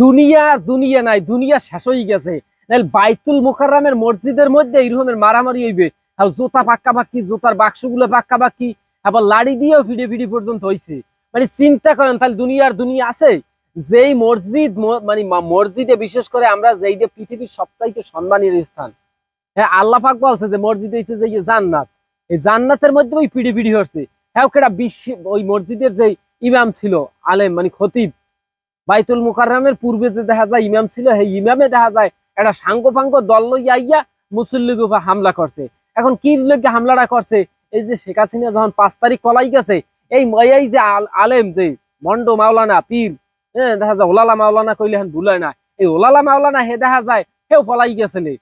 দুনিয়া দুনিয়া নাই, দুনিয়া শেষ হয়ে গেছে। বাইতুল মুকাররামের মসজিদের মধ্যে এইরকমের মারামারি হইবে। জোতা পাক্কা পাক্কি জোতার বাক্সগুলো পাক্কা পাক্কি আবার লাড়ি দিয়েও ফিডে ফিডে পর্যন্ত হইছে। মানে চিন্তা করেন, তাহলে দুনিয়ার দুনিয়া আছে? যেই মসজিদ মানে মসজিদে বিশেষ করে আমরা যেই যে পৃথিবীর সবচাইতে সম্মানের স্থান। হ্যাঁ আল্লাহ পাক বলছে যে মসজিদ হয়েছে যে জান্নাত। এই জান্নাতের মধ্যে ওই পিড়ি পিড়ি হচ্ছে হ্যাঁ কেটা ওই মসজিদের যে ইমাম ছিল, আলেম মানে খতিব বাইতুল মুকাররমের পূর্বে যে দেখা যায় ইমাম ছিল, সেই ইমামে দেখা যায় একটা সাঙ্গ ফাঙ্গ দল লইয়া আইয়া মুসল্লির উপর হামলা করছে। এখন কি লোকে হামলাটা করছে? এই যে শেখ হাসিনা যখন পাঁচ তারিখ পলাই গেছে, এই ম- এই যে আলেম যে মন্ড মাওলানা, পীর হ্যাঁ দেখা যায় ওলালা মাওলানা কইলে এখন ভুলায় না। এই ওলালা মাওলানা হে দেখা যায় হেও পলাই গেছিলে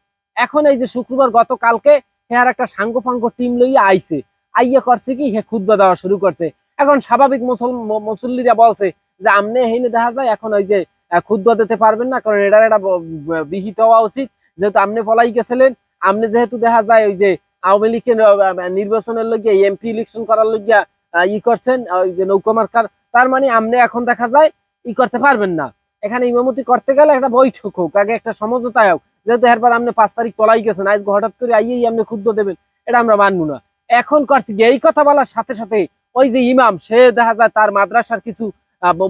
এখন এই যে শুক্রবার গতকালকে হে আর একটা সাঙ্গ ফাঙ্গ টিম লইয়া আইছে। আইয়া করছে কি? হে খুদ্া দেওয়া শুরু করছে। এখন স্বাভাবিক মুসল মুসল্লিরা বলছে যে আমনে হেনে দেখা যায়, এখন ওই যে ক্ষুদ্র দিতে পারবেন না, কারণ এটার ব- বিহিত হওয়া উচিত। যেহেতু আমনে পলাই গেছিলেন, আমনে যেহেতু দেখা যায় ওই যে আওয়ামী লীগের নির্বাচনের লগে এমপি ইলেকশন করার লগে ই করছেন ওই যে নৌকা মার্কার। তার মানে আমনে এখন দেখা যায় ই করতে পারবেন না। এখানে ইমামতি করতে গেলে একটা বৈঠক হোক, আগে একটা সমঝোতা হোক। যেহেতু এরপর আপনি পাঁচ তারিখ পলাই গেছেন আজ হঠাৎ করে আইয়েই আপনি ক্ষুদ্র দেবেন, এটা আমরা মানবো না। এখন করছি এই কথা বলার সাথে সাথে ওই যে ইমাম, সে দেখা যায় তার মাদ্রাসার কিছু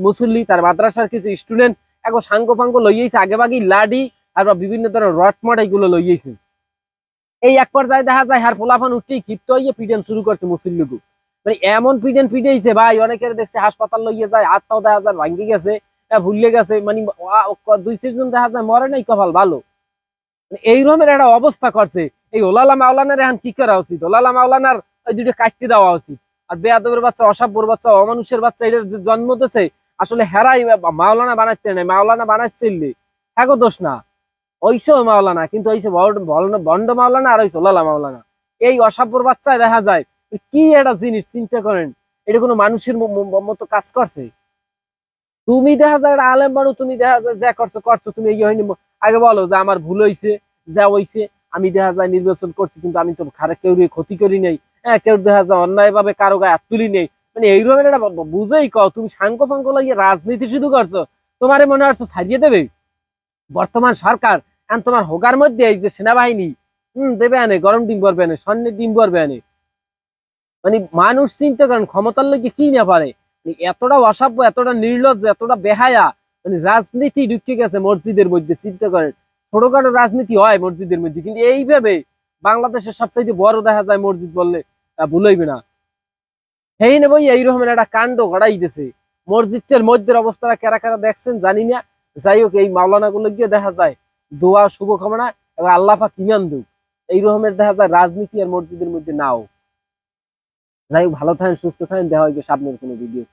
মুসল্লি তার মাদ্রাসার কিছু স্টুডেন্ট এখন সাঙ্গ ফাঙ্গ লইয়েছে আগে বাগি লাডি আর বিভিন্ন ধরনের রড মড এগুলো লইয়েছে এই এক পর্যায়ে দেখা যায় হার পোলাফান উঠতেই ক্ষিপ্ত হইয়ে পিটেন শুরু করছে মুসল্লিগু মানে এমন পিটেন পিটেইছে ভাই অনেকের দেখছে হাসপাতাল লইয়ে যায় হাতটাও দেখা যায় ভাঙ্গি গেছে আহ, ভুলে গেছে মানে দুই চারজন দেখা যায় মরে নাই কপাল ভালো। মানে এই রকমের একটা অবস্থা করছে। এই ওলালা মাওলানার এখন কি করা উচিত? ওলালা মাওলানার ওই দুটো কাটতে দেওয়া উচিত। আর বেয়াদবের বাচ্চা, অসাব্যর বাচ্চা, অমানুষের বাচ্চা এটার জন্ম দিয়েছে, আসলে হেরাই মাওলানা বানাইতে নাই, মাওলানা বানাইছিলি। হ্যাঁ দোষ না। ওইসে মাওলানা, কিন্তু ওইসে বন্ড মাওলানা আর ওইসে ওলালা মাওলানা। এই অসাব্যর বাচ্চায় দেখা যায় কি একটা জিনিস, চিন্তা করেন। এটা কোনো মানুষের মতো কাজ করছে? তুমি দেখা যায় আলেম বানু তুমি দেখা যায়, যা করছ করছ, তুমি এই হয়নি আগে বলো যে আমার ভুল হয়েছে যা হইছে, আমি দেখা যায় নির্বাচন করছি, কিন্তু আমি তো খারে কেউ ক্ষতি করি নাই। হ্যাঁ কেউ দেখা যায় অন্যায় ভাবে কারও গায়ে তুলি নেই। মানে এইরকম একটা বুঝেই কও, তুমি সাঙ্ক ফাঙ্ক লাগিয়ে রাজনীতি শুরু করছ। তোমারে মনে হচ্ছে ছাড়িয়ে দেবে? বর্তমান সরকার, এখন তোমার হোগার মধ্যে এই যে সেনাবাহিনী, হম, দেবে আনে, গরম ডিম ভরবে আনে, স্বর্ণের ডিম ভরবে আনে। মানে মানুষ চিন্তা করেন, ক্ষমতার লোক কি না পারে? মানে এতটা অসাব্য এতটা নির্লজ্জ, এতটা বেহায়া মানে রাজনীতি ঢুকে গেছে মসজিদের মধ্যে, চিন্তা করেন। ছোটখাটো রাজনীতি হয় মসজিদের মধ্যে, কিন্তু এইভাবে বাংলাদেশের সবচাইতে বড় দেখা যায় মসজিদ বললে আহ, না। হেই নেব এইরকমের একটা কাণ্ড ঘটাইতেছে মসজিদটার মধ্যের অবস্থাটা কারা কারা দেখছেন জানি না। যাই হোক এই মাওলানা গুলো গিয়ে দেখা যায় দোয়া শুভকামনা এবং আল্লাহা কিমান দুঃখ এই রকমের দেখা যায় রাজনীতি আর মসজিদের মধ্যে নাও। যাই হোক ভালো থাকেন সুস্থ থাকেন দেখা হয় সামনের কোনো ভিডিও